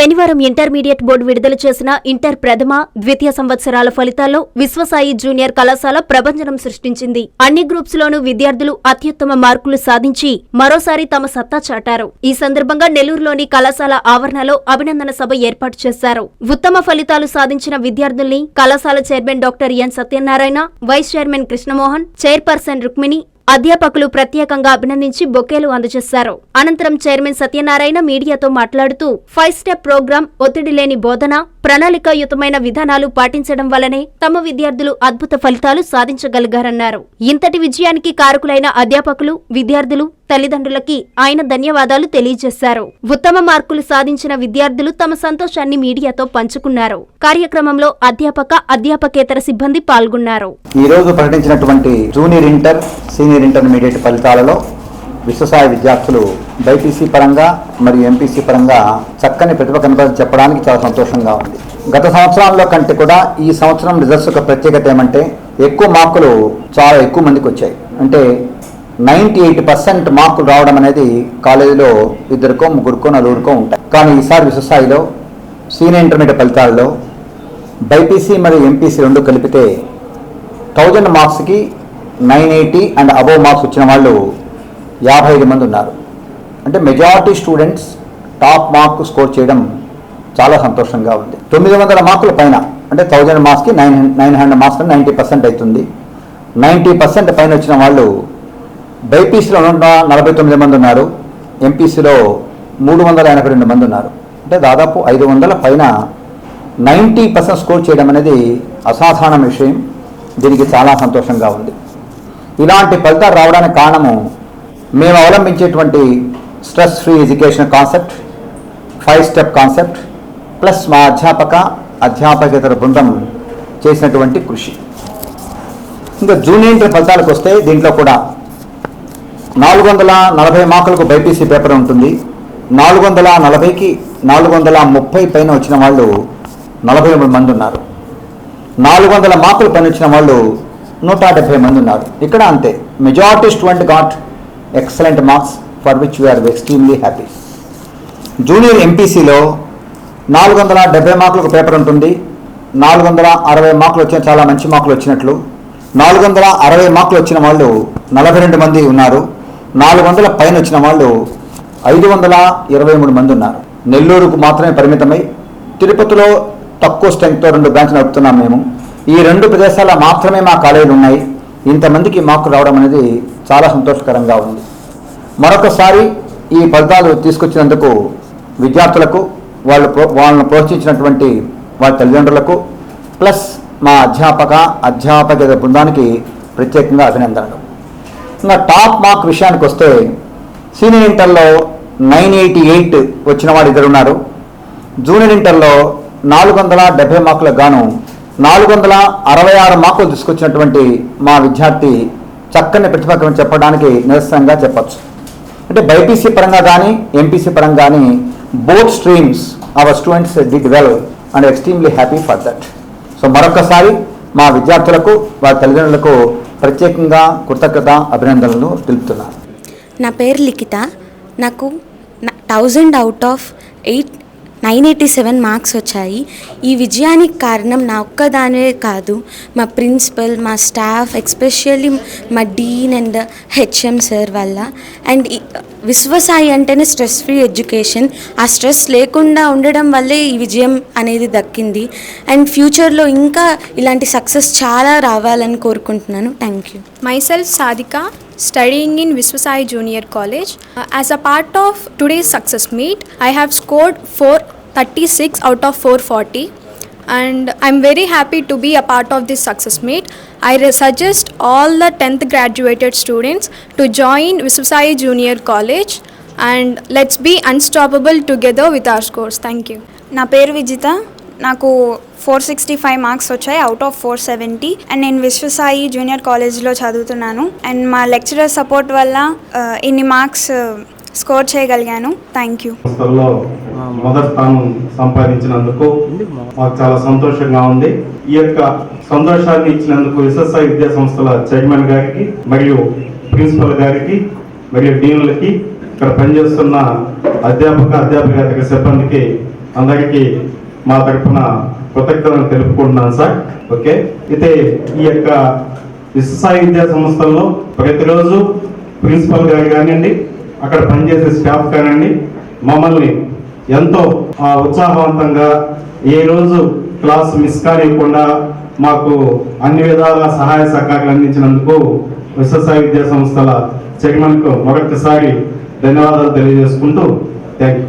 శనివారం intermediate board విడుదల చేసిన ఇంటర్ ప్రథమ ద్వితీయ సంవత్సరాల ఫలితాల్లో విశ్వసాయి జూనియర్ కళాశాల ప్రభంజనం సృష్టించింది. అన్ని గ్రూప్స్ లోనూ విద్యార్థులు అత్యుత్తమ మార్కులు సాధించి మరోసారి తమ సత్తా చాటారు. ఈ సందర్భంగా నెల్లూరులోని కళాశాల ఆవరణలో అభినందన సభ ఏర్పాటు చేశారు. ఉత్తమ ఫలితాలు సాధించిన విద్యార్థుల్ని కళాశాల chairman doctor N Satyanarayana vice chairman Krishnamohan chairperson Rukmini అధ్యాపకులు ప్రత్యేకంగా అభినందించి బొకేలు అందజేశారు. అనంతరం చైర్మన్ సత్యనారాయణ మీడియాతో మాట్లాడుతూ ఫైవ్ స్టెప్ ప్రోగ్రాం ఒత్తిడి లేని బోధన ప్రణాళికాయుతమైన విధానాలు పాటించడం వల్లనే తమ విద్యార్థులు అద్భుత ఫలితాలు సాధించగలిగారన్నారు. ఇంతటి విజయానికి కారకులైన అధ్యాపకులు విద్యార్థులు తల్లిదండ్రులకి ఆయన ధన్యవాదాలు తెలియజేశారు. ఉత్తమ మార్కులు సాధించిన విద్యార్థులు తమ సంతోషాన్ని మీడియాతో పంచుకున్నారు. కార్యక్రమంలో అధ్యాపక అధ్యాపకేతర సిబ్బంది పాల్గొన్నారు. ఈ రోజు ప్రకటించినటువంటి జూనియర్ ఇంటర్ సీనియర్ ఇంటర్మీడియట్ ఫలితాలలో విశ్వసాయ విద్యార్థులు బైపీసీ పరంగా మరియు ఎంపీసీ పరంగా చక్కని ప్రతిభ కనపడి చెప్పడానికి చాలా సంతోషంగా ఉంది. గత సంవత్సరాల్లో కంటే కూడా ఈ సంవత్సరం రిజల్ట్స్ యొక్క ప్రత్యేకత ఏమంటే ఎక్కువ మార్కులు చాలా ఎక్కువ మందికి వచ్చాయి. అంటే నైంటీ ఎయిట్ పర్సెంట్ మార్కులు రావడం అనేది కాలేజీలో ఇద్దరికో ముగ్గురికో నలుగురికో ఉంటాయి. కానీ ఈసారి విశ్వస్థాయిలో సీనియర్ ఇంటర్మీడియట్ ఫలితాల్లో బైపీసీ మరియు ఎంపీసీ రెండు కలిపితే థౌజండ్ మార్క్స్కి nine eighty and above marks వచ్చిన వాళ్ళు యాభై ఐదు మంది ఉన్నారు. అంటే majority students top mark score చేయడం చాలా సంతోషంగా ఉంది. తొమ్మిది వందల మార్కుల పైన అంటే థౌజండ్ మార్క్స్కి nine nine hundred marks ninety percent అవుతుంది. నైంటీ పర్సెంట్ పైన వచ్చిన వాళ్ళు బైపీసీలో నూట నలభై తొమ్మిది మంది ఉన్నారు ఎంపీసీలో మూడు వందల ఎనభై రెండు మంది ఉన్నారు. అంటే దాదాపు ఐదు వందల పైన నైంటీ పర్సెంట్ స్కోర్ చేయడం అనేది అసాధారణ విషయం. దీనికి చాలా సంతోషంగా ఉంది. ఇలాంటి ఫలితాలు రావడానికి కారణము మేము అవలంబించేటువంటి stress free education concept five step concept plus మా అధ్యాపక అధ్యాపకేతర బృందం చేసినటువంటి కృషి. ఇంకా జూనియర్ ఇంటర్ ఫలితాలకు వస్తే దీంట్లో కూడా నాలుగు వందల నలభై మార్కులకు బైపీసీ పేపర్ ఉంటుంది. నాలుగు వందల నలభైకి నాలుగు వందల ముప్పై పైన వచ్చిన వాళ్ళు నలభై మూడు మంది ఉన్నారు. నాలుగు వందల మార్కులు పైన వచ్చిన వాళ్ళు నూట డెబ్బై మంది ఉన్నారు. ఇక్కడ అంతే. Majority student got excellent marks for which we're extremely happy junior ఎంపీసీలో నాలుగు వందల డెబ్బై మార్కులకు పేపర్ ఉంటుంది. నాలుగు వందల అరవై మార్కులు వచ్చిన చాలా మంచి మార్కులు వచ్చినట్లు. నాలుగు వందల అరవై మార్కులు వచ్చిన వాళ్ళు నలభై రెండు మంది ఉన్నారు. నాలుగు వందల పైన వచ్చిన వాళ్ళు ఐదు వందల ఇరవై మూడు మంది ఉన్నారు నెల్లూరుకు మాత్రమే పరిమితమై తిరుపతిలో తక్కువ స్ట్రెంగ్తో రెండు బ్రాంచ్లు నడుపుతున్నాం మేము. ఈ రెండు ప్రదేశాల మాత్రమే మా కాలేజీలు ఉన్నాయి. ఇంతమందికి మాకు రావడం అనేది చాలా సంతోషకరంగా ఉంది. మరొకసారి ఈ ఫలితాలు తీసుకొచ్చినందుకు విద్యార్థులకు వాళ్ళు ప్రో- వాళ్ళను ప్రోత్సహించినటువంటి వాళ్ళ తల్లిదండ్రులకు ప్లస్ మా అధ్యాపక అధ్యాపక బృందానికి ప్రత్యేకంగా అభినందనలు. ఇంకా టాప్ మార్క్ విషయానికి వస్తే సీనియర్ ఇంటర్లో నైన్ ఎయిటీ ఎయిట్ వచ్చిన వాడు ఇద్దరు ఉన్నారు. జూనియర్ ఇంటర్లో నాలుగు వందల డెబ్బై మార్కులకు గాను నాలుగు వందల అరవై ఆరు మార్కులు తీసుకొచ్చినటువంటి మా విద్యార్థి చక్కని ప్రతిపక్షం చెప్పడానికి నిరసనంగా చెప్పచ్చు. అంటే బైపీసీ పరంగా కానీ ఎంపీసీ పరంగా కానీ both streams our students did well and extremely happy for that so మరొకసారి మా విద్యార్థులకు వారి తల్లిదండ్రులకు ప్రత్యేకంగా కృతజ్ఞత అభినందనలు తెలుపుతున్నాను. నా పేరు లిఖిత. నాకు thousand out of eight nine eighty seven marks వచ్చాయి. ఈ విజయానికి కారణం నా ఒక్కదానే కాదు మా ప్రిన్సిపల్ మా స్టాఫ్ ఎక్స్పెషల్లీ మా డీన్ అండ్ హెచ్ఎం సార్ వల్ల. అండ్ విశ్వసాయి అంటేనే స్ట్రెస్ ఫ్రీ ఎడ్యుకేషన్ ఆ స్ట్రెస్ లేకుండా ఉండడం వల్లే ఈ విజయం అనేది దక్కింది. అండ్ ఫ్యూచర్లో ఇంకా ఇలాంటి సక్సెస్ చాలా రావాలని కోరుకుంటున్నాను. Thank you myself Sadhika studying in Viswasai junior college as a part of today's success meet I have scored four thirty six out of four forty and I'm very happy to be a part of this success meet I suggest all the tenth graduated students to join Viswasai junior college and let's be unstoppable together with our scores thank you నా పేరు విజిత. నాకు four sixty five marks వచ్చాయి out of four seventy and నేను Viswasai junior కాలేజ్లో చదువుతున్నాను. And మా lecturer support వల్ల uh, ఇన్ని మార్క్స్ స్కోర్ చేయగలిగాను. థ్యాంక్ యూ సంస్థల్లో మొదటి స్థానం సంపాదించినందుకు మాకు చాలా సంతోషంగా ఉంది. ఈ యొక్క సంతోషాన్ని ఇచ్చినందుకు ఎస్ఎస్ఐ విద్యా సంస్థల చైర్మన్ గారికి మరియు ప్రిన్సిపల్ గారికి మరియు డీన్లకి ఇక్కడ పనిచేస్తున్న అధ్యాపక అధ్యాపక సిబ్బందికి అందరికీ మా తరఫున కృతజ్ఞతలు తెలుపుకుంటున్నాను సార్. ఓకే? అయితే ఈ యొక్క విశ్వసాయి విద్యా సంస్థల్లో ప్రతిరోజు ప్రిన్సిపల్ గారు కానివ్వండి అక్కడ పనిచేసే స్టాఫ్ కానివ్వండి మమ్మల్ని ఎంతో ఉత్సాహవంతంగా ఏ రోజు క్లాస్ మిస్ కానివ్వకుండా మాకు అన్ని విధాల సహాయ సహకారాలు అందించినందుకు విశ్వసాయి విద్యా సంస్థల చైర్మన్కు మరొకసారి ధన్యవాదాలు తెలియజేసుకుంటూ thank you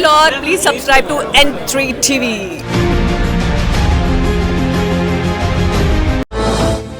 Lord. Please subscribe to N3 TV.